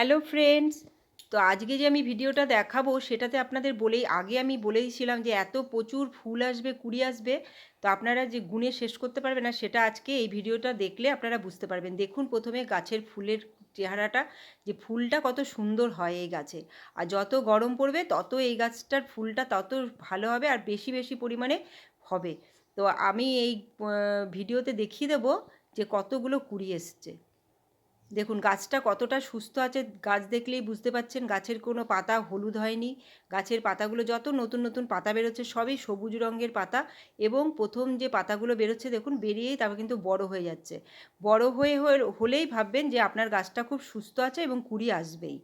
Hello friends, তো আজকে যে আমি ভিডিওটা দেখাবো সেটাতে আপনাদের বলেই, আগে আমি বলেইছিলাম যে এত প্রচুর ফুল আসবে, কুড়ি আসবে, তো আপনারা যে গুণে শেষ করতে পারবেন না সেটা আজকে এই ভিডিওটা দেখলে আপনারা বুঝতে পারবেন। দেখুন প্রথমে গাছের ফুলের চেহারাটা, যে ফুলটা কত সুন্দর হয় এই গাছে। আর যত গরম পড়বে, তত এই গাছটার ফুলটা তত ভালো হবে আর বেশি বেশি পরিমাণে হবে। তো আমি এই ভিডিওতে দেখিয়ে দেবো যে কতগুলো কুড়ি এসছে। দেখুন, গাছটা কতটা সুস্থ আছে, গাছ দেখলেই বুঝতে পাচ্ছেন গাছের কোনো পাতা হলুদ হয়নি। গাছের পাতাগুলো যত নতুন নতুন পাতা বেরোচ্ছে, সবই সবুজ রঙের পাতা এবং প্রথম যে পাতাগুলো বেরোচ্ছে, দেখুন, বেরিয়েই তারপর কিন্তু বড় হয়ে যাচ্ছে। বড় হয়ে হলেই ভাববেন যে আপনার গাছটা খুব সুস্থ আছে এবং কুড়ি আসবেই।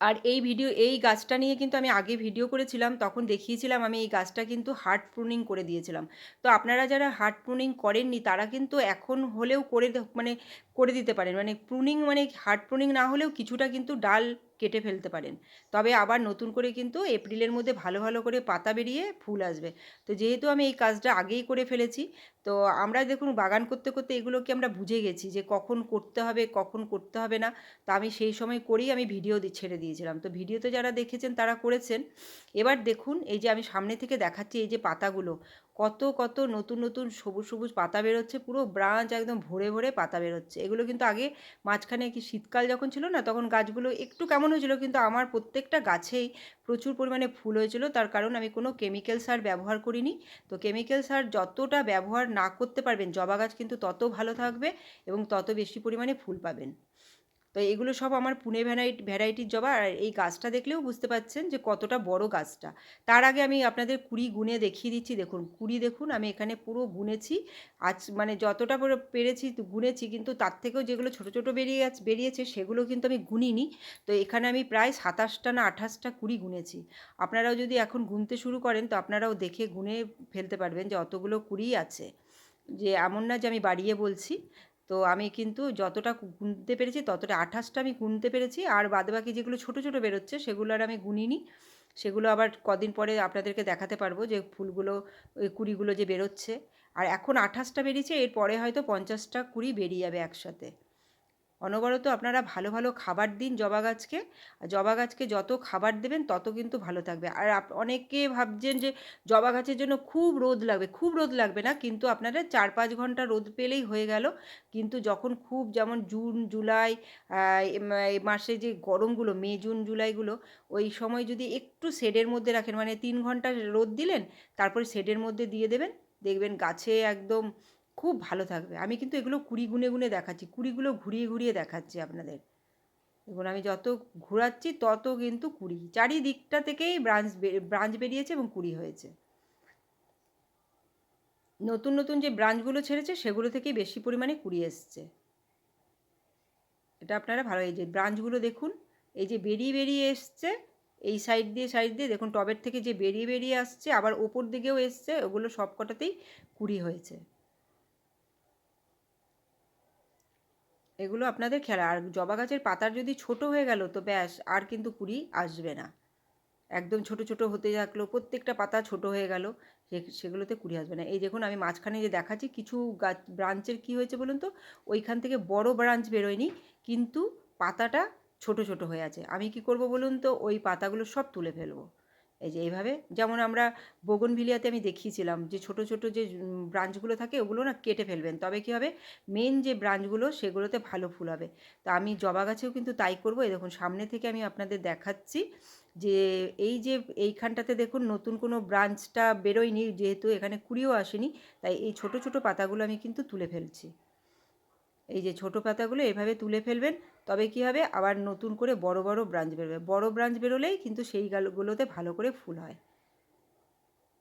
আর এই ভিডিও এই গাছটা নিয়ে কিন্তু আমি আগে ভিডিও করেছিলাম, তখন দেখিয়েছিলাম আমি এই গাছটা কিন্তু হার্ট প্রুনিং করে দিয়েছিলাম। তো আপনারা যারা হার্ট প্রুনিং করেননি, তারা কিন্তু এখন হলেও করে মানে করে দিতে পারেন। মানে প্রুনিং মানে হার্ট প্রুনিং না হলেও কিছুটা কিন্তু ডাল কেটে ফেলতে পারেন। তবে আবার নতুন করে কিন্তু এপ্রিলের মধ্যে ভালো ভালো করে পাতা বেরিয়ে ফুল আসবে। তো যেহেতু আমি এই কাজটা আগেই করে ফেলেছি তো আমরা দেখুন বাগান করতে করতে এগুলোকে আমরা বুঝে গেছি যে কখন করতে হবে, কখন করতে হবে না। তা আমি সেই সময় করেই আমি ভিডিও ছেড়ে দিয়েছিলাম। তো ভিডিওতে যারা দেখেছেন তারা করেছেন। এবার দেখুন এই যে আমি সামনে থেকে দেখাচ্ছি এই যে পাতাগুলো। কত কত নতুন নতুন সবুজ সবুজ পাতা বেরোচ্ছে, পুরো ব্রাঞ্চ একদম ভরে ভরে পাতা বেরোচ্ছে। এগুলো কিন্তু আগে মাঝখানে কি শীতকাল যখন ছিল না, তখন গাছগুলো একটু কেমন হয়েছিল, কিন্তু আমার প্রত্যেকটা গাছেই প্রচুর পরিমাণে ফুল হয়েছিল। তার কারণ আমি কোনো কেমিক্যাল সার ব্যবহার করিনি। তো কেমিক্যাল সার যতটা ব্যবহার না করতে পারবেন, জবা গাছ কিন্তু তত ভালো থাকবে এবং তত বেশি পরিমাণে ফুল পাবেন। তো এগুলো সব আমার পুনে ভ্যারাইটি, ভ্যারাইটির জবা আর এই গাছটা দেখলেও বুঝতে পাচ্ছেন যে কতটা বড় গাছটা। তার আগে আমি আপনাদের কুড়ি গুনে দেখিয়ে দিচ্ছি, দেখুন, কুড়ি দেখুন, আমি এখানে পুরো গুনেছি। আজ মানে যতটা পেরেছি গুনেছি, কিন্তু তার থেকেও যেগুলো ছোট ছোট বেরিয়ে গেছে বেরিয়েছে সেগুলো কিন্তু আমি গুনিনি। তো এখানে আমি প্রায় সাতাশটা না আঠাশটা কুড়ি গুনেছি। আপনারাও যদি এখন গুনতে শুরু করেন, তো আপনারাও দেখে গুনে ফেলতে পারবেন যে অতগুলো কুড়িই আছে। যে এমন না যে আমি বাড়িয়ে বলছি তো আমি কিন্তু যতটা গুনতে পেরেছি ততটা আঠাশটা আমি গুনতে পেরেছি। আর বাদবাকি যেগুলো ছোট ছোট বেরোচ্ছে সেগুলো আর আমি গুনিনি। সেগুলো আবার কদিন পরে আপনাদেরকে দেখাতে পারব যে ফুলগুলো, ওই কুড়িগুলো যে বেরোচ্ছে। আর এখন আঠাশটা বেরিয়েছে, এরপরে হয়তো পঞ্চাশটা কুড়ি বেরিয়ে যাবে একসাথে। অনবরত আপনারা ভালো ভালো খাবার দিন জবা গাছকে। জবা গাছকে যত খাবার দেবেন, তত কিন্তু ভালো থাকবে। আর অনেকে ভাবছেন যে জবা গাছের জন্য খুব রোদ লাগবে, খুব রোদ লাগবে না, কিন্তু আপনারা চার পাঁচ ঘণ্টা রোদ পেলেই হয়ে গেল। কিন্তু যখন খুব যেমন জুন, জুলাই মাসে যে গরমগুলো, মে, জুন, জুলাইগুলো, ওই সময় যদি একটু শেডের মধ্যে রাখেন মানে তিন ঘণ্টা রোদ দিলেন, তারপরে শেডের মধ্যে দিয়ে দেবেন, দেখবেন গাছে একদম খুব ভালো থাকবে। আমি কিন্তু এগুলো কুড়ি গুনে গুনে দেখাচ্ছি কুড়িগুলো ঘুরিয়ে ঘুরিয়ে দেখাচ্ছি আপনাদের। দেখুন, আমি যত ঘোরাচ্ছি তত কিন্তু কুড়ি। চারিদিকটা থেকেই ব্রাঞ্চ ব্রাঞ্চ বেরিয়েছে এবং কুড়ি হয়েছে। নতুন নতুন যে ব্রাঞ্চগুলো ছেড়েছে, সেগুলো থেকেই বেশি পরিমাণে কুড়ি এসছে। এটা আপনারা ভালো, এই যে ব্রাঞ্চগুলো দেখুন, এই যে বেরিয়ে বেরিয়ে এসছে, এই সাইড দিয়ে সাইড দিয়ে দেখুন, টবের থেকে যে বেরিয়ে বেরিয়ে আসছে, আবার ওপর দিকেও এসছে, ওগুলো সব কটাতেই কুড়ি হয়েছে। এগুলো আপনাদের খেলা। আর জবা গাছের পাতার যদি ছোট হয়ে গেল তো ব্যাস, আর কিন্তু কুড়ি আসবে না। একদম ছোট ছোট হতে থাকল, প্রত্যেকটা পাতা ছোট হয়ে গেল সেগুলোতে কুড়ি আসবে না। এই দেখুন, আমি মাঝখানে যে দেখাচ্ছি, কিছু গাছ ব্রাঞ্চের কি হয়েছে বলুন তো? ওইখান থেকে বড় ব্রাঞ্চ বেরোয়নি, কিন্তু পাতাটা ছোট ছোট হয়ে আছে। আমি কি করব বলুন তো? ওই পাতাগুলো সব তুলে ফেলব। এই যে এইভাবে। যেমন আমরা বোগনভিলিয়াতে আমি দেখিয়েছিলাম যে ছোট ছোট যে ব্রাঞ্চগুলো থাকে ওগুলো না কেটে ফেলবেন। তবে কি হবে? মেন যে ব্রাঞ্চগুলো সেগুলোতে ভালো ফুল হবে। তা আমি জবা গাছেও কিন্তু তাই করব। এই দেখুন, সামনে থেকে আমি আপনাদের দেখাচ্ছি যে এই যে এইখানটাতে দেখুন, নতুন কোনো ব্রাঞ্চটা বেরোয়নি, যেহেতু এখানে কুড়িও আসেনি, তাই এই ছোট ছোট পাতাগুলো আমি কিন্তু তুলে ফেলছি। এই যে ছোট পাতাগুলো এভাবে তুলে ফেলবেন, তবে কি হবে? আবার নতুন করে বড় বড় ব্রাঞ্চ বেরোবে। বড় ব্রাঞ্চ বেরোলেই কিন্তু সেই গালগুলোতে ভালো করে ফুল হয়।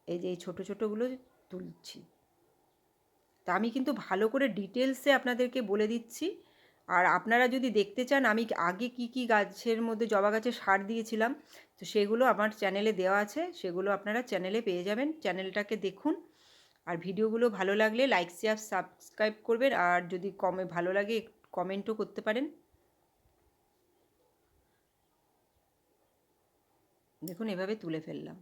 এই যে এই ছোটো, ছোটোগুলো তুলছি। তা আমি কিন্তু ভালো করে ডিটেলসে আপনাদেরকে বলে দিচ্ছি। আর আপনারা যদি দেখতে চান, আমি আগে কি কি গাছের মধ্যে জবা গাছে সার দিয়েছিলাম, তো সেগুলো আমার চ্যানেলে দেওয়া আছে। সেগুলো আপনারা চ্যানেলে পেয়ে যাবেন। চ্যানেলটাকে দেখুন। আর ভিডিওগুলো ভালো লাগলে লাইক শেয়ার সাবস্ক্রাইব করবেন। আর যদি কমে ভালো লাগে কমেন্টও করতে পারেন। দেখুন, এভাবে তুলে ফেললাম।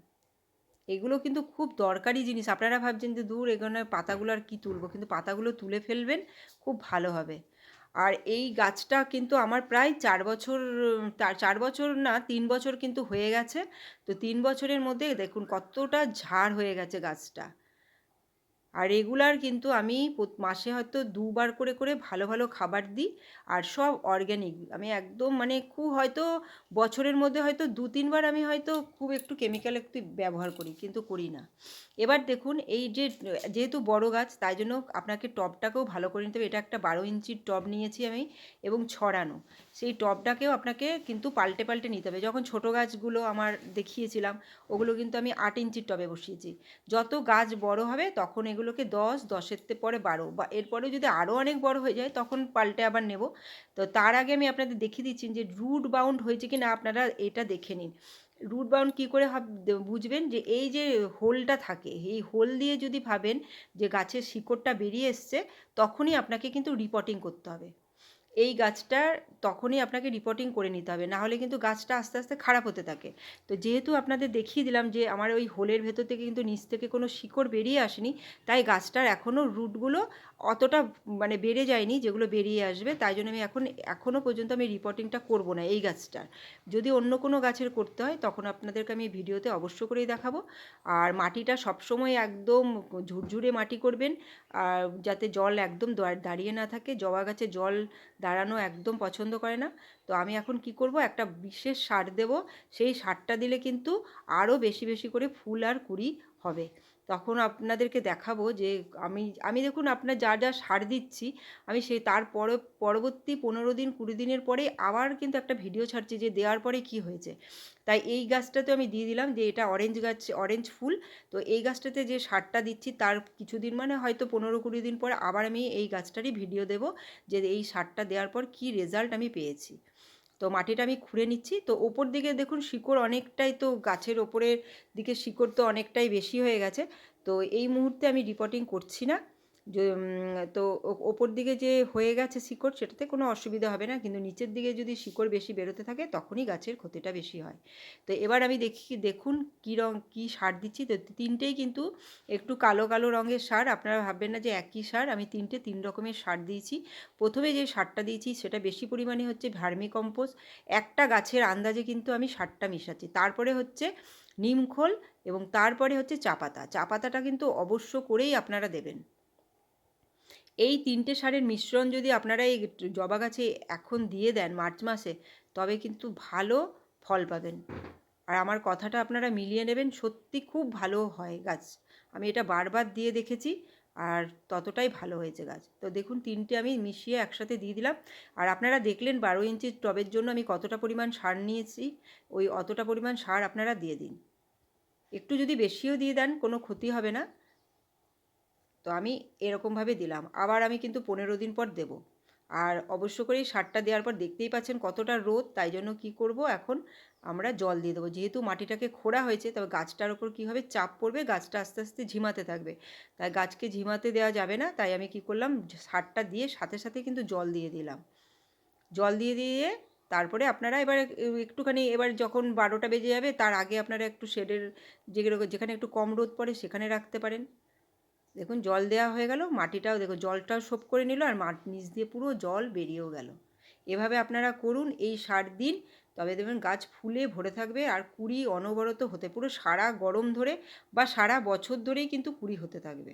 এগুলো কিন্তু খুব দরকারি জিনিস। আপনারা ভাবছেন যে, দূর, এখানে পাতাগুলো আর কী তুলবো? কিন্তু পাতাগুলো তুলে ফেলবেন, খুব ভালো হবে। আর এই গাছটা কিন্তু আমার প্রায় চার বছর চার বছর না, তিন বছর কিন্তু হয়ে গেছে। তো তিন বছরের মধ্যে দেখুন, কতটা ঝাড় হয়ে গেছে গাছটা। আর রেগুলার কিন্তু আমি মাসে হয়তো দুবার করে করে ভালো ভালো খাবার দিই। আর সব অর্গ্যানিক আমি একদম মানে খুব হয়তো বছরের মধ্যে হয়তো দু, তিনবার আমি হয়তো খুব একটু কেমিক্যাল একটু ব্যবহার করি, কিন্তু করি না। এবার দেখুন, এই যে, যেহেতু বড় গাছ, তাই জন্য আপনাকে টবটাকেও ভালো করে নিতে হবে। এটা একটা বারো ইঞ্চির টব নিয়েছি আমি এবং ছড়ানো। সেই টবটাকেও আপনাকে কিন্তু পাল্টে পাল্টে নিতে হবে। যখন ছোট গাছগুলো আমার দেখিয়েছিলাম, ওগুলো কিন্তু আমি আট ইঞ্চির টবে বসিয়েছি। যত গাছ বড় হবে, তখন এগুলোকে দশ, দশের পরে বারো বা এরপরে যদি আরও অনেক বড় হয়ে যায়, তখন পাল্টে আবার নেব। তো তার আগে আমি আপনাদের দেখিয়ে দিচ্ছি যে রুট বাউন্ড হয়েছে কি না আপনারা এটা দেখে নিন। রুট বাউন্ড কী করে বুঝবেন যে এই যে হোলটা থাকে, এই হোল দিয়ে যদি ভাবেন যে গাছের শিকড়টা বেরিয়ে এসছে, তখনই আপনাকে কিন্তু রিপোর্টিং করতে হবে। এই গাছটার তখনই আপনাকে রিপোর্টিং করে নিতে হবে। নাহলে কিন্তু গাছটা আস্তে আস্তে খারাপ হতে থাকে। তো যেহেতু আপনাদের দেখিয়ে দিলাম যে আমার ওই হোলের ভেতর থেকে কিন্তু নিচ থেকে কোনো শিকড় বেরিয়ে আসেনি, তাই গাছটার এখনও রুটগুলো অতটা মানে বেড়ে যায়নি যেগুলো বেরিয়ে আসবে। তাই জন্য আমি এখন এখনও পর্যন্ত আমি রিপোর্টিংটা করব না এই গাছটার। যদি অন্য কোনো গাছের করতে হয়, তখন আপনাদেরকে আমি ভিডিওতে অবশ্য করেই দেখাবো। আর মাটিটা সবসময় একদম ঝুরঝুরে মাটি করবেন, আর যাতে জল একদম দাঁড়িয়ে না থাকে। জবা গাছে জল দাঁড়ানো একদম পছন্দ করে না। তো আমি এখন কি করব, একটা বিশেষ সার দেব। সেই সারটা দিলে কিন্তু আরও বেশি বেশি করে ফুল আর কুড়ি হবে। তখন আপনাদেরকে দেখাবো যে আমি আমি দেখুন আপনার যা যা সার দিচ্ছি, আমি সেই তার পর, পরবর্তী পনেরো দিন, কুড়ি দিনের পরে আবার কিন্তু একটা ভিডিও ছাড়ছি যে দেওয়ার পরে কি হয়েছে। তাই এই গাছটাতে আমি দিয়ে দিলাম যে এটা অরেঞ্জ গাছ অরেঞ্জ ফুল। তো এই গাছটাতে যে সারটা দিচ্ছি তার কিছুদিন মানে হয়তো পনেরো, কুড়ি দিন পরে আবার আমি এই গাছটারই ভিডিও দেব যে এই সারটা দেওয়ার পর কি রেজাল্ট আমি পেয়েছি। তো মাটিটা আমি খুঁড়ে নিচ্ছি। তো ওপর দিকে দেখুন শিকড় অনেকটাই তো গাছের ওপরের দিকে শিকড় তো অনেকটাই বেশি হয়ে গেছে। তো এই মুহূর্তে আমি রিপোর্টিং করছি না। তো ওপর দিকে যে হয়ে গেছে শিকড়, সেটাতে কোনো অসুবিধা হবে না। কিন্তু নিচের দিকে যদি শিকড় বেশি বেরোতে থাকে, তখনই গাছের ক্ষতিটা বেশি হয়। তো এবার আমি দেখি, দেখুন কী রং, কী সার দিচ্ছি। তো তিনটেই কিন্তু একটু কালো কালো রঙের সার। আপনারা ভাববেন না যে একই সার। আমি তিনটে, তিন রকমের সার দিয়েছি। প্রথমে যে সারটা দিয়েছি, সেটা বেশি পরিমাণে হচ্ছে ভার্মি কম্পোস্ট একটা গাছের আন্দাজে কিন্তু আমি সারটা মিশাচ্ছি। তারপরে হচ্ছে নিমখোল এবং তারপরে হচ্ছে চা পাতা চা পাতাটা কিন্তু অবশ্য করেই আপনারা দেবেন। এই তিনটে সারের মিশ্রণ যদি আপনারা এই জবা গাছে এখন দিয়ে দেন মার্চ মাসে, তবে কিন্তু ভালো ফল পাবেন। আর আমার কথাটা আপনারা মিলিয়ে নেবেন, সত্যি খুব ভালো হয় গাছ। আমি এটা বারবার দিয়ে দেখেছি আর ততটাই ভালো হয়েছে গাছ। তো দেখুন, তিনটে আমি মিশিয়ে একসাথে দিয়ে দিলাম। আর আপনারা দেখলেন বারো ইঞ্চির টবের জন্য আমি কতটা পরিমাণ সার নিয়েছি, ওই অতটা পরিমাণ সার আপনারা দিয়ে দিন। একটু যদি বেশিও দিয়ে দেন, কোনো ক্ষতি হবে না। তো আমি এরকমভাবে দিলাম। আবার আমি কিন্তু পনেরো দিন পর দেব। আর অবশ্য করে সারটা দেওয়ার পর দেখতেই পাচ্ছেন কতটা রোদ, তাই জন্য কি করব এখন আমরা জল দিয়ে দেবো। যেহেতু মাটিটাকে খোঁড়া হয়েছে, তবে গাছটার ওপর কী হবে চাপ পড়বে গাছটা আস্তে আস্তে ঝিমাতে থাকবে। তাই গাছকে ঝিমাতে দেওয়া যাবে না, তাই আমি কি করলাম, সারটা দিয়ে সাথে সাথে কিন্তু জল দিয়ে দিলাম। জল দিয়ে দিয়ে তারপরে আপনারা এবার একটুখানি, এবার যখন বারোটা বেজে যাবে, তার আগে আপনারা একটু শেডের, যেগুলো, যেখানে একটু কম রোদ পড়ে সেখানে রাখতে পারেন। দেখুন জল দেওয়া হয়ে গেল, মাটিটাও দেখো জলটাও সোপ করে নিল আর মাঠ নিচ দিয়ে পুরো জল বেরিয়েও গেল। এভাবে আপনারা করুন এই সার দিন। তবে দেখবেন গাছ ফুলে ভরে থাকবে আর কুড়ি অনবরত হতে, পুরো সারা গরম ধরে বা সারা বছর ধরেই কিন্তু কুড়ি হতে থাকবে।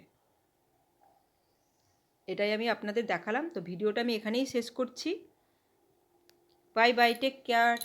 এটাই আমি আপনাদের দেখালাম। তো ভিডিওটা আমি এখানেই শেষ করছি। Bye bye, take care.